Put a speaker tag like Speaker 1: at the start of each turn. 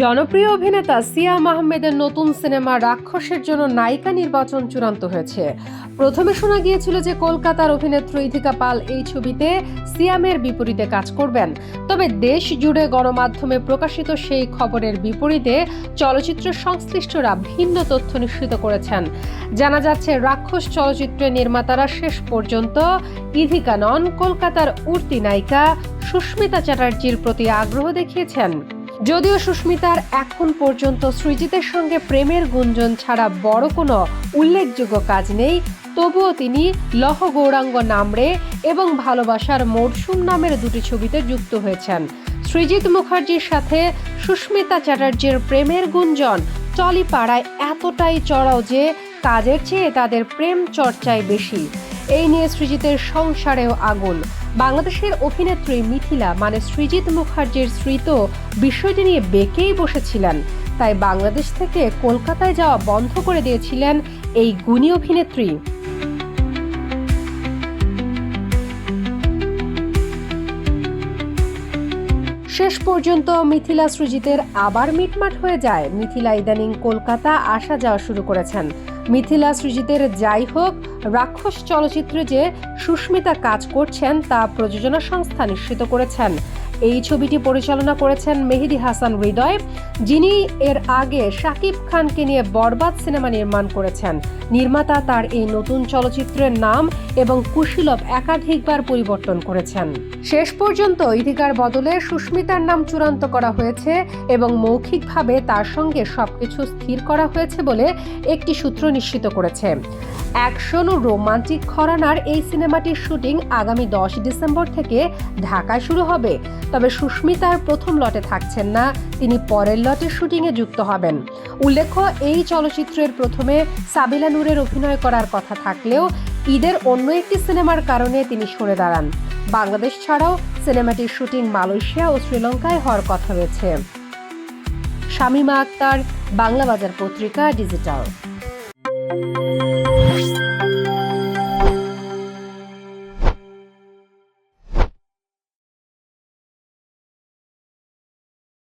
Speaker 1: জনপ্রিয় অভিনেতা সিয়াম আহমেদের নতুন সিনেমা রাক্ষসের জন্য নায়িকা নির্বাচন চূড়ান্ত হয়েছে। প্রথমে শোনা গিয়েছিল যে কলকাতার অভিনেত্রী ইথিকা পাল এই ছবিতে সিয়ামের বিপরীতে কাজ করবেন। তবে দেশ জুড়ে গণমাধ্যমে প্রকাশিত সেই খবরের বিপরীতে চলচ্চিত্র সংশ্লিষ্টরা ভিন্ন তথ্য নিশ্চিত করেছেন। জানা যাচ্ছে, রাক্ষস চলচ্চিত্রের নির্মাতারা শেষ পর্যন্ত ইথিকা নন, কলকাতার উর্তি নায়িকা সুস্মিতা চ্যাটার্জির প্রতি আগ্রহ দেখিয়েছেন। যদিও সুস্মিতার এখন পর্যন্ত সৃজিতের সঙ্গে প্রেমের গুঞ্জন ছাড়া বড় কোনো উল্লেখযোগ্য কাজ নেই, তবুও তিনি লহ গৌরাঙ্গ নামরে এবং ভালোবাসার মরশুম নামের দুটি ছবিতে যুক্ত হয়েছেন। সৃজিত মুখার্জির সাথে সুস্মিতা চ্যাটার্জির প্রেমের গুঞ্জন টলিপাড়ায় এতটাই চড়াও যে কাজের চেয়ে তাদের প্রেম চর্চায় বেশি। এই নিয়ে সৃজিতের সংসারেও আগুন। বাংলাদেশের অভিনেত্রী মিথিলা মানে সৃজিত মুখার্জির স্মৃত বিষয়টি নিয়ে বেঁকেই বসেছিলেন। তাই বাংলাদেশ থেকে কলকাতায় যাওয়া বন্ধ করে দিয়েছিলেন এই গুণী অভিনেত্রী। শেষ পর্যন্ত মিথিলা সৃজিতের আবার মিটমাট হয়ে যায়। মিথিলা ইদানিং কলকাতা আসা যাওয়া শুরু করেছেন। মিথিলা সৃজিতের যাই হোক, রাক্ষস চলচ্চিত্রে যে সুস্মিতা কাজ করছেন তা প্রযোজনা সংস্থা নিশ্চিত করেছেন। এই ছবিটি পরিচালনা করেছেন মেহেদি হাসান হৃদয়, যিনি এর আগে শাকিব খানকে নিয়ে বরবাদ সিনেমা নির্মাণ করেছেন। নির্মাতা তার এই নতুন চলচ্চিত্রের নাম এবং কুশীলভ একাধিকবার পরিবর্তন করেছেন। শেষ পর্যন্ত ইথিকার বদলে সুস্মিতার নাম চূড়ান্ত করা হয়েছে এবং মৌখিকভাবে তার সঙ্গে সবকিছু স্থির করা হয়েছে বলে একটি সূত্র নিশ্চিত করেছে। অ্যাকশন ও রোমান্টিক খরানার এই সিনেমাটির শুটিং আগামী দশ ডিসেম্বর থেকে ঢাকায় শুরু হবে। তবে সুস্মিতার প্রথম লটে থাকছেন না, তিনি পরের লটের শুটিংয়ে যুক্ত হবেন। উল্লেখ্য, এই চলচ্চিত্রের প্রথমে সাবিলা নূরের অভিনয় করার কথা থাকলেও ঈদের অন্য একটি সিনেমার কারণে তিনি সরে দাঁড়ান। বাংলাদেশ ছাড়াও সিনেমাটির শুটিং মালয়েশিয়া ও শ্রীলঙ্কায় হওয়ার কথা রয়েছে। শামীমা আক্তার বাংলা বাজার পত্রিকা, ডিজিটাল।